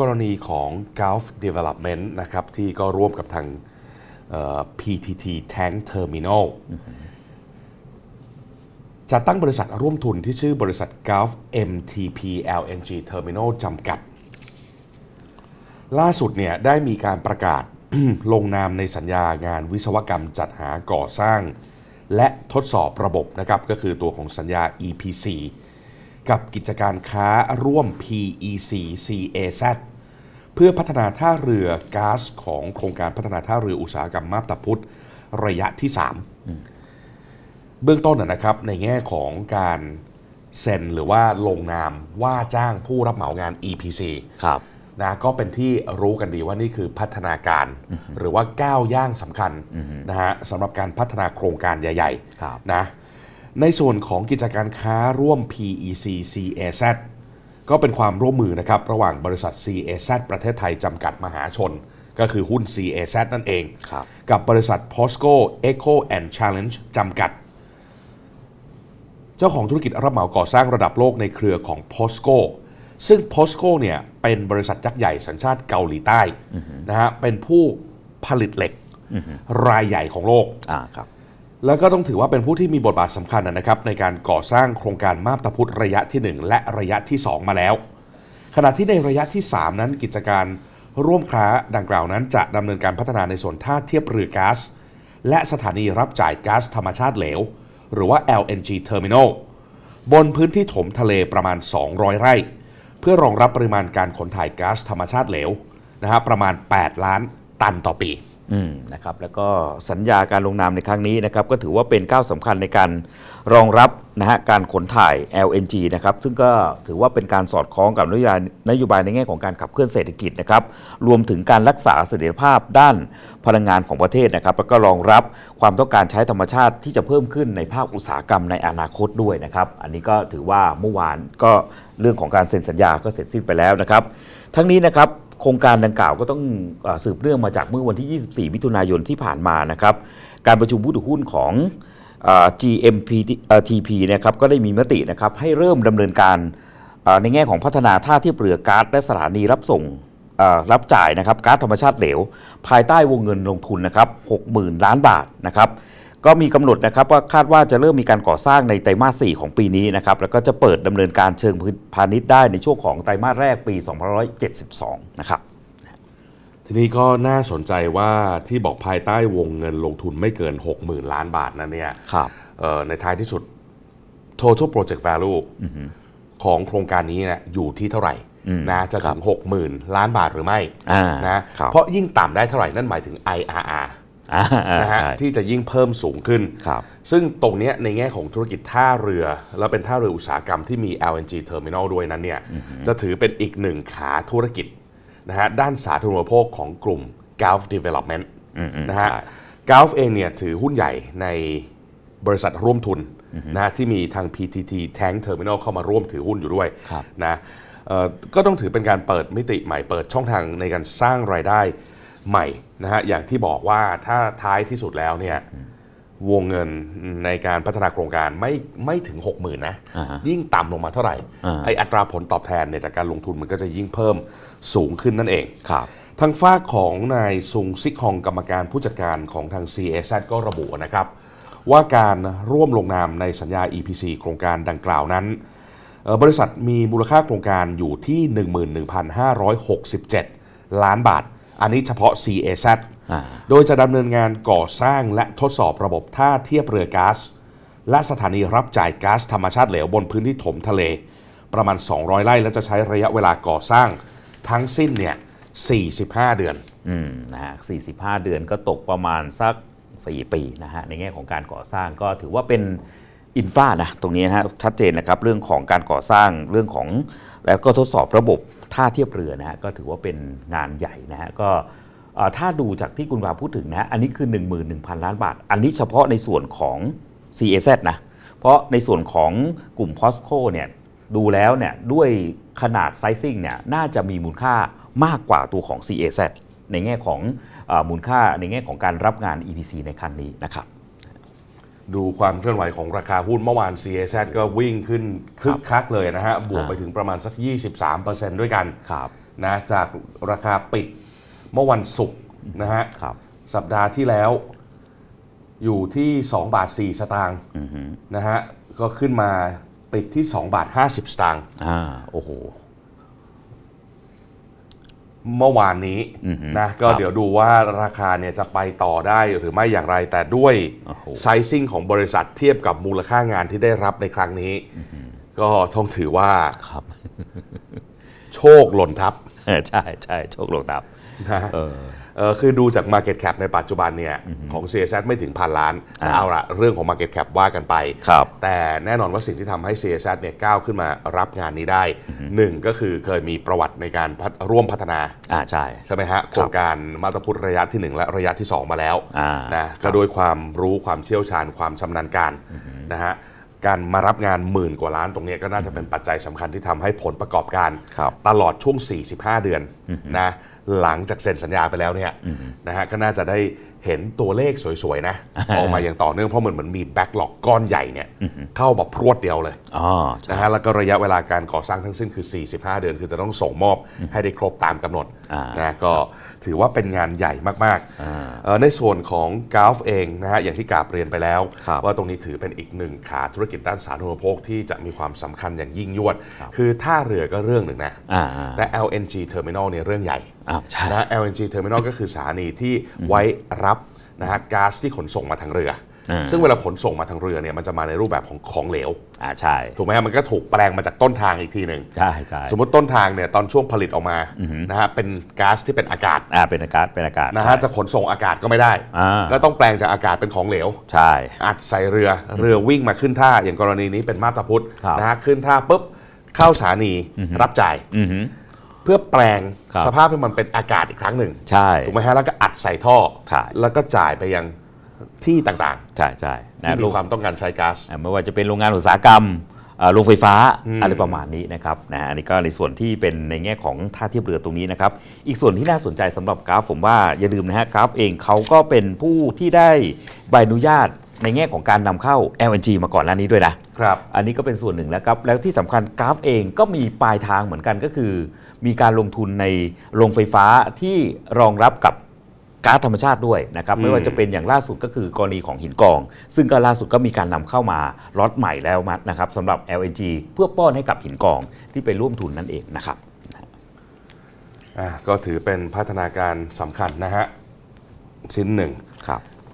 กรณีของ Gulf Development นะครับที่ก็ร่วมกับทาง PTT Tank Terminal จะตั้งบริษัทร่วมทุนที่ชื่อบริษัท Gulf MTP LNG Terminal จำกัด ล่าสุดเนี่ยได้มีการประกาศ ลงนามในสัญญางานวิศวกรรมจัดหาก่อสร้าง และทดสอบระบบนะครับก็คือตัวของสัญญา EPC กับกิจการค้าร่วม PEC CAZ เพื่อพัฒนาท่าเรือก๊าซของโครงการพัฒนาท่าเรืออุตสาหกรรมมาบตาพุธระยะที่ 3 เบื้องต้นนะนะครับในแง่ของการเซ็นหรือว่าลงนามว่าจ้างผู้รับเหมางาน EPC ครับนะก็เป็นที่รู้กันดีว่านี่คือพัฒนาการ หรือว่าก้าวย่างสำคัญนะฮะสำหรับการพัฒนาโครงการใหญ่ครับๆนะ ในส่วนของกิจการค้าร่วม PEC CAZ ก็เป็นความร่วมมือนะครับระหว่างบริษัท CAZ ประเทศไทยจำกัดมหาชน ก็คือหุ้น CAZ นั่นเองครับกับบริษัท POSCO Echo and Challenge จำกัด เจ้าของธุรกิจรับเหมาก่อสร้างระดับโลกในเครือของ POSCO ซึ่ง POSCO เนี่ยเป็นบริษัทยักษ์ใหญ่สัญชาติเกาหลีใต้นะฮะเป็นผู้ผลิตเหล็กรายใหญ่ของโลกอ่าครับ แล้วก็ต้องถือว่าเป็นผู้ที่มีบทบาทสำคัญนะครับในการก่อสร้างโครงการมาบตาพุธระยะที่ 1 และระยะที่ 2 มาแล้ว ขณะที่ในระยะที่ 3 นั้นกิจการร่วมค้าดังกล่าวนั้นจะดำเนินการพัฒนาในส่วนท่าเทียบเรือก๊าซและสถานีรับจ่ายก๊าซธรรมชาติเหลว หรือว่า LNG Terminal บนพื้นที่ถมทะเลประมาณ 200 ไร่ เพื่อรองรับปริมาณการขนถ่ายก๊าซธรรมชาติเหลวนะฮะประมาณ 8 ล้านตันต่อปี นะครับแล้วก็สัญญาการลงนามในครั้งนี้นะครับก็ถือว่าเป็นก้าวสำคัญในการรองรับนะฮะการขนถ่าย LNG นะครับซึ่งก็ถือว่าเป็นการสอดคล้องกับนโยบายนโยบายในแง่ของการขับเคลื่อนเศรษฐกิจนะครับรวมถึงการรักษาเสถียรภาพด้านพลังงานของประเทศนะครับแล้วก็รองรับความต้องการใช้ธรรมชาติที่จะเพิ่มขึ้นในภาคอุตสาหกรรมในอนาคตด้วยนะครับอันนี้ก็ถือว่าเมื่อวานก็เรื่องของการเซ็นสัญญาก็เสร็จสิ้นไปแล้วนะครับ ทั้งนี้นะครับ โครงการดังกล่าวก็ต้องอสืบเนื่องมาจากเมื่อวันที่ 24 มิถุนายนที่ผ่านมานะครับ การประชุมผู้ถือหุ้นของอ GMPTP นะครับก็ได้มีมตินะครับให้เริ่มดำเนินการในแง่ของพัฒนาท่าเทียบเรือก๊าซและสถานีรับส่งรับจ่ายนะครับก๊าซธรรมชาติเหลว ภายใต้วงเงินลงทุนนะครับ 60,000 ล้านบาทนะครับ ก็มีกำหนดนะครับว่าคาดว่าจะเริ่มมีการก่อสร้างในไตรมาส 4 ของปีนี้นะครับแล้วก็จะเปิดดำเนินการเชิงพาณิชย์ได้ในช่วงของไตรมาสแรกปี 2572 นะครับทีนี้ก็น่าสนใจว่าที่บอกภายใต้วงเงินลงทุนไม่เกิน 60,000 ล้านบาทนั้นเนี่ยครับเอ่อในท้ายที่สุด total project value ของโครงการนี้เนี่ยอยู่ที่เท่าไหร่อืมนะจะถึง 60,000 ล้านบาทหรือไม่อ่านะครับเพราะยิ่งต่ำได้เท่าไหร่นั่นหมายถึง IRR อ่าอ่า นะฮะใช่ที่จะยิ่งเพิ่มสูงขึ้นครับซึ่งตรงเนี้ยในแง่ของธุรกิจท่าเรือ แล้วเป็นท่าเรืออุตสาหกรรมที่มี LNG terminal ด้วยนั้นเนี่ยจะถือเป็นอีกหนึ่งขาธุรกิจนะฮะด้านสาธารณูปโภคของกลุ่ม Gulf Development อืมอืมนะฮะใช่ Gulf เองเนี่ยถือหุ้นใหญ่ในบริษัทร่วมทุนนะฮะที่มีทาง PTT Tank Terminal เข้ามาร่วมถือหุ้นอยู่ด้วยครับนะเอ่อก็ต้องถือเป็นการเปิดมิติใหม่เปิดช่องทางในการสร้างรายได้ ใหม่นะฮะอย่างที่บอกว่าถ้าท้ายที่สุดแล้วเนี่ยวงเงินในการพัฒนาโครงการไม่ไม่ถึง 60,000นะอ่าฮะยิ่งต่ำลงมาเท่าไหร่อ่าไออัตราผลตอบแทนเนี่ยจากการลงทุนมันก็จะยิ่งเพิ่มสูงขึ้นนั่นเองครับทางฝ้ากของนายซุงซิกฮองกรรมการผู้จัดการของทาง CAZ ก็ระบุนะครับ ว่าการร่วมลงนามในสัญญา EPC โครงการดังกล่าวนั้นเอ่อบริษัทมีมูลค่าโครงการอยู่ที่ 11,567 ล้านบาท อันนี้เฉพาะ CAZ อ่าโดยจะดำเนินงานก่อสร้างและทดสอบระบบท่าเทียบเรือก๊าซและสถานีรับจ่ายก๊าซธรรมชาติเหลวบนพื้นที่ถมทะเล ประมาณ 200 ไร่และจะใช้ระยะเวลาก่อสร้างทั้งสิ้นเนี่ย45 เดือน อืม นะฮะ45 เดือนก็ตกประมาณสัก 4 ปีนะฮะ ในแง่ของการก่อสร้างก็ถือว่าเป็นอินฟานะ ตรงนี้นะฮะ ชัดเจนนะครับ เรื่องของการก่อสร้าง เรื่องของ แล้วก็ทดสอบระบบ ท่าเทียบเรือนะฮะก็ถือว่าเป็นงานใหญ่นะฮะก็ถ้าดูจากที่คุณวาพูดถึงนะอันนี้คือ 11,000 ล้านบาท อันนี้เฉพาะในส่วนของ CAZ นะเพราะในส่วนของกลุ่ม POSCO เนี่ยดูแล้วเนี่ยด้วยขนาดไซซิ่งเนี่ยน่าจะมีมูลค่ามากกว่าตัวของ CAZ ในแง่ของอมูลค่าในแง่ของการรับงาน EPC ในครั้งนี้นะครับ ดูความเคลื่อนไหวของราคาหุ้นเมื่อวาน CAZ ก็วิ่งขึ้นคึกคักเลยนะฮะ บวกไปถึงประมาณสัก 23%ด้วยกันครับนะจากราคาปิดเมื่อวันศุกร์นะฮะครับสัปดาห์ที่แล้วอยู่ที่ 2 บาท 4 สตางค์อือฮึนะฮะ ก็ขึ้นมาปิดที่ 2 บาท 50 สตางค์อ่าโอ้โห เมื่อวานนี้อือฮึนะก็ครับเดี๋ยวดูว่าราคาเนี่ยจะไปต่อได้หรือไม่อย่างไร แต่ด้วยโอ้โหไซซิ่งของบริษัทเทียบกับมูลค่างานที่ได้รับในครั้งนี้ ก็ต้องถือว่าครับโชคหล่นทับเออใช่ใช่โชคลงตับนะเออเออ คือดูจาก Market Cap ในปัจจุบันเนี่ยของ CSZ ไม่ถึงพันล้านแต่อ่าเอาละเรื่องของ Market Cap ว่ากันไปครับแต่แน่นอนว่าสิ่งที่ทำให้ CSZ เนี่ยก้าวขึ้นมารับงานนี้ได้หนึ่งก็คือเคยมีประวัติในการพัฒร่วมพัฒนาอ่าใช่ใช่ไหมฮะโครงการมาตรพุทธระยะที่ 1 และระยะที่ 2 มาแล้วอ่านะครับก็โดยความรู้ความเชี่ยวชาญความชำนาญการนะฮะ การมารับงานหมื่นกว่าล้านตรงเนี้ยก็น่าจะเป็นปัจจัยสำคัญที่ทำให้ผลประกอบการ ครับ ตลอดช่วง 45 เดือนนะหลังจากเซ็นสัญญาไปแล้วเนี่ยนะฮะก็น่าจะได้เห็นตัวเลขสวยๆนะ ออกมาอย่างต่อเนื่องเพราะมันเหมือนมีแบ็กหลอกก้อนใหญ่เนี่ยเข้ามาพรวดเดียวเลยอ๋อใช่ นะฮะแล้วก็ระยะเวลาการก่อสร้างทั้งสิ้นคือ 45 เดือน คือจะต้องส่งมอบให้ได้ครบตามกำหนดอ่านนะก็ถือว่าเป็นงานใหญ่มากอ่าๆเอ่อในส่วนของกาฟเองนะฮะอย่างที่กาบเรียนไปแล้วครับว่าตรงนี้ถือเป็นอีกหนึ่งขาธุรกิจด้านสาธารณูปโภคที่จะมีความสำคัญอย่างยิ่งยวดครับคือท่าเรือก็เรื่องหนึ่งนะอ่าแต่ LNG Terminal เนี่ยเรื่องใหญ่อ่าใช่นะ LNG Terminal ก็คือสถานีที่ไว้รับนะฮะก๊าซที่ขนส่งมาทางเรืออม ซึ่งเวลาขนส่งมาทางเรือเนี่ยมันจะมาในรูปแบบของของเหลวอ่าใช่ถูกไหมฮะมันก็ถูกแปลงมาจากต้นทางอีกทีหนึ่งใช่ใช่สมมติต้นทางเนี่ยตอนช่วงผลิตออกมานะฮะเป็นก๊าซที่เป็นอากาศอ่าเป็นอากาศเป็นอากาศนะฮะจะขนส่งอากาศก็ไม่ได้อ่าก็ต้องแปลงจากอากาศเป็นของเหลว ใช่ อัดใส่เรือเรือวิ่งมาขึ้นท่าอย่างกรณีนี้เป็นมาบตาพุธครับนะฮะขึ้นท่าปุ๊บเข้าสถานีรับจ่ายอือฮึเพื่อแปลงครับสภาพให้มันเป็นอากาศอีกครั้งหนึ่งใช่ถูกไหมฮะแล้วก็อัดใส่ท่อใช่แล้วก็จ่ายไปยัง ที่ต่างใช่ใช่ๆนะที่มีลูกความต้องการใช้ก๊าซ อ่าไม่ว่าจะเป็นโรงงานอุตสาหกรรมเอ่อโรงไฟฟ้าอืม อะไรประมาณนี้นะครับนะฮะอันนี้ก็ในส่วนที่เป็นในแง่ของท่าเทียบเรือตรงนี้นะครับ อีกส่วนที่น่าสนใจสำหรับกราฟผมว่าอย่าลืมนะฮะกราฟเองเขาก็เป็นผู้ที่ได้ใบอนุญาตในแง่ของการนำเข้า LNG มาก่อนหน้านี้ด้วยนะ ครับ อันนี้ก็เป็นส่วนหนึ่งแล้วครับ แล้วที่สำคัญกราฟเองก็มีปลายทางเหมือนกันก็คือ มีการลงทุนในโรงไฟฟ้าที่รองรับกับ ก๊าซธรรมชาติด้วยนะครับอืมไม่ว่าจะเป็นอย่างล่าสุดก็คือกรณีของหินกอง ซึ่งก็ล่าสุดก็มีการนำเข้ามาล็อตใหม่แล้วมานะครับสำหรับ LNG เพื่อป้อนให้กับหินกองที่ไปร่วมทุนนั่นเองนะครับอ่าก็ถือเป็นพัฒนาการสำคัญนะฮะชิ้นหนึ่งครับ